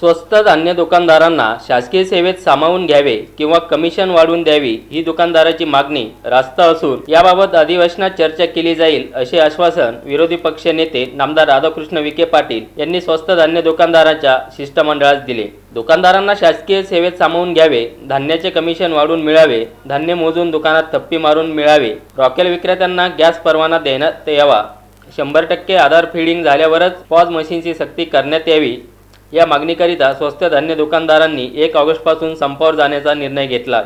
स्वस्त धान्य दुकानदारांना शासकीय सेवेत सामावून घ्यावे किंवा कमिशन वाढवून द्यावी ही दुकानदाराची मागणी रास्त असून याबाबत अधिवेशनात चर्चा केली जाईल असे आश्वासन विरोधी पक्ष नेते नामदार राधाकृष्ण विखे पाटील यांनी स्वस्त धान्य दुकानदारांच्या शिष्टमंडळास दिले. दुकानदारांना शासकीय सेवेत सामावून घ्यावे धान्याचे कमिशन वाढून मिळावे धान्य मोजून दुकानात थप्पी मारून मिळावे रॉकेल विक्रेत्यांना गॅस परवाना देण्यात यावा. शंभर टक्के आधार फिडिंग झाल्यावरच पॉज मशीनची सक्ती करण्यात यावी. या मागणीकरिता स्वस्त धान्य दुकानदारांनी एक ऑगस्टपासून संपावर जाण्याचा निर्णय घेतला.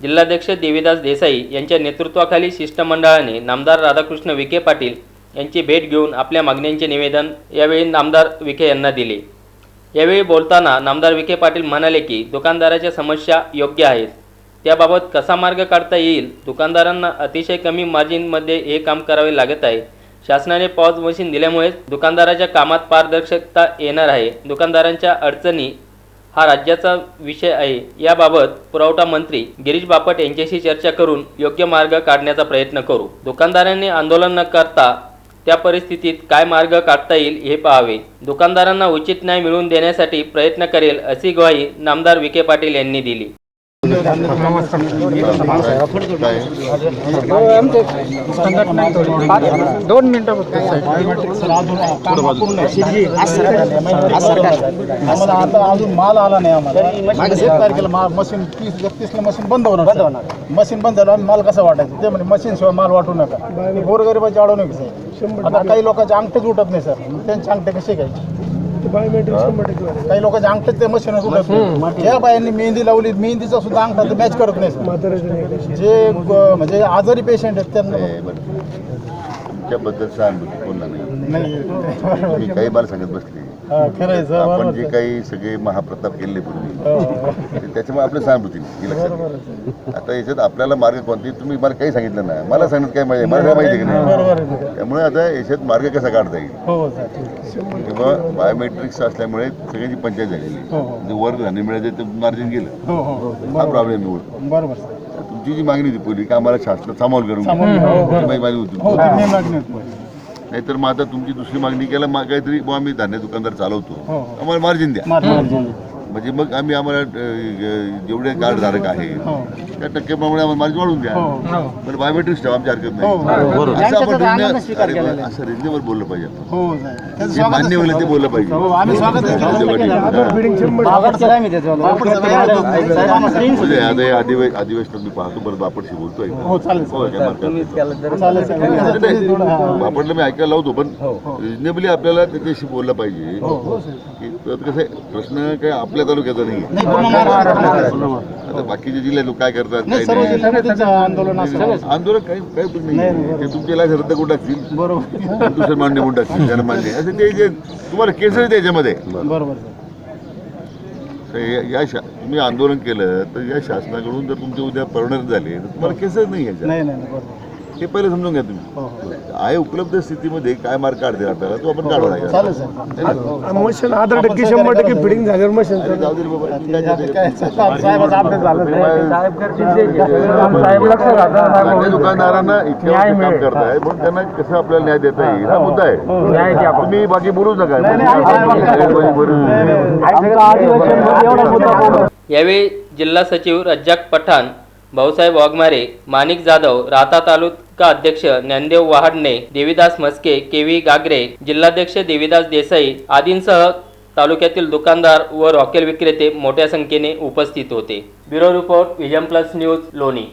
जिल्हाध्यक्ष देवीदास देसाई यांच्या नेतृत्वाखाली शिष्टमंडळाने नामदार राधाकृष्ण विखे पाटील यांची भेट घेऊन आपल्या मागण्यांचे निवेदन यावेळी नामदार विखे यांना दिले. यावेळी बोलताना नामदार विखे पाटील म्हणाले की दुकानदाराच्या समस्या योग्य आहेत. त्याबाबत कसा मार्ग काढता येईल? दुकानदारांना अतिशय कमी मार्जिनमध्ये हे काम करावे लागत आहे. शासनाने पॉज मशीन दिल्यामुळे दुकानदाराच्या कामात पारदर्शकता येणार आहे. दुकानदारांच्या अडचणी हा राज्याचा विषय आहे. याबाबत पुरवठा मंत्री गिरीश बापट यांच्याशी चर्चा करून योग्य मार्ग काढण्याचा प्रयत्न करू. दुकानदारांनी आंदोलन न करता त्या परिस्थितीत काय मार्ग काढता येईल हे पाहावे. दुकानदारांना उचित न्याय मिळवून देण्यासाठी प्रयत्न करेल अशी ग्वाही नामदार विखे पाटील यांनी दिली. दोन मिनिटं अजून माल आला नाही आम्हाला एक तारखेला मा- मशीन तीस एकतीसला मशीन बंद होणार बंद होणार. मशीन बंद झालं आम्ही माल कसा वाटायचा? ते म्हणजे मशीन शिवाय माल वाटू नका. गोरगरिबाची अडवू नका सर. आता काही लोकांचे अंगठेच उठत नाही सर. त्यांचे अंगठे कसे घ्यायचे? काही लोकांचे अंगठे ते मशीन नाही ज्या बायांनी मेहंदी लावली मेहंदीचा सुद्धा अंगठा ते मॅच करत नाही सर. जे ग- म्हणजे आजारी पेशंट आहेत त्यांना. तुमच्याबद्दल सहानुभूती कोणला नाही. मी काही मला सांगत बसली. आपण जे. काही सगळे महाप्रताप केले पूर्वी हो. त्याच्यामुळे आपल्या सहानुभूती नाही ही लक्षात. आता याच्यात आपल्याला मार्ग कोणते तुम्ही मला काही सांगितलं नाही मला सांगत काय माहिती मला काय माहिती की नाही. त्यामुळे आता याच्यात मार्ग कसा काढता येईल हो सर ठीक आहे. किंवा बायोमेट्रिक्स असल्यामुळे सगळ्यांची पंचायत झालेली हो, हो. म्हणजे वर धान्य मिळायचं ते मार्जिन गेलं हो हो हो हा प्रॉब्लेम निवडतो बरोबर तुमची जी मागणी होती पहिली की आम्हाला शासनात सामावून करून. हो, हो. माझी हो होती. नाहीतर मग आता तुमची दुसरी मागणी केला मग काहीतरी बुवा आम्ही धान्य दुकानदार चालवतो. हो, हो. आम्हाला मार्जिन द्या. म्हणजे मग आम्ही आम्हाला जेवढे कार्ड धारक आहेत हो. त्या टक्केप्रमाणे आम्हाला मार्जिन वाढवून द्या हो. पण बायोमेट्रिक्स ठेवा आमची हरकत हो, नाही बरोबर. असं आपण आहे. असं रिजनेबल बोललं पाहिजे. हो मान्य होईल ते बोललं पाहिजे हो. हा. screen- म्हणजे हे अधिवेशनात मी पाहतो बरं बापडशी बोलतोय हो हो, हा. बापडला मी ऐकायला लावतो पण रिजनेबली आपल्याला त्याच्याशी बोललं पाहिजे हो, हो. की तर कसं आहे, प्रश्न काय आपल्या तालुक्याचा नाही. आता बाकीचे जिल्हे लोक काय करतात काय नाही. आंदोलन काही काही पण नाही, ते तुमचे लाच रद्द करून टाकतील बरोबर. दुसरं मान्य करून टाकतील त्याला मान्य. असं ते जे तुम्हाला केस आहे त्याच्यामध्ये. या शा तुम्ही आंदोलन केलं तर या शासनाकडून जर तुमचे उद्या परवणार झाले तर तुम्हाला केसच नाही बरोबर. हे पहिले समजून घ्या तुम्ही. हो हो. आहे उपलब्ध स्थितीमध्ये काय मार्ग काढते आपल्याला तो आपण काढवा लागेल चालेल सर मशीन आधार टक्के शंभर टक्के फिडिंग झाल्यावर मशीन जाऊ दे बाबा दुकानदारांना इथे काम करताय म्हणून त्यांना कसं आपल्याला न्याय देता येईल हा मुद्दा आहे तुम्ही बाकी बोलू नका यावेळी जिल्हा सचिव रज्जाक पठाण भाऊसाहेब वाघमारे माणिक जाधव राहता तालुका अध्यक्ष ज्ञानदेव वहाडणे देवीदास मस्के केवी गागरे जिल्हाध्यक्ष देवीदास देसाई आदींसह तालुक्यातील दुकानदार व रॉकेल विक्रेते मोठ्या संख्येने उपस्थित होते. Bureau report vision plus news Loni.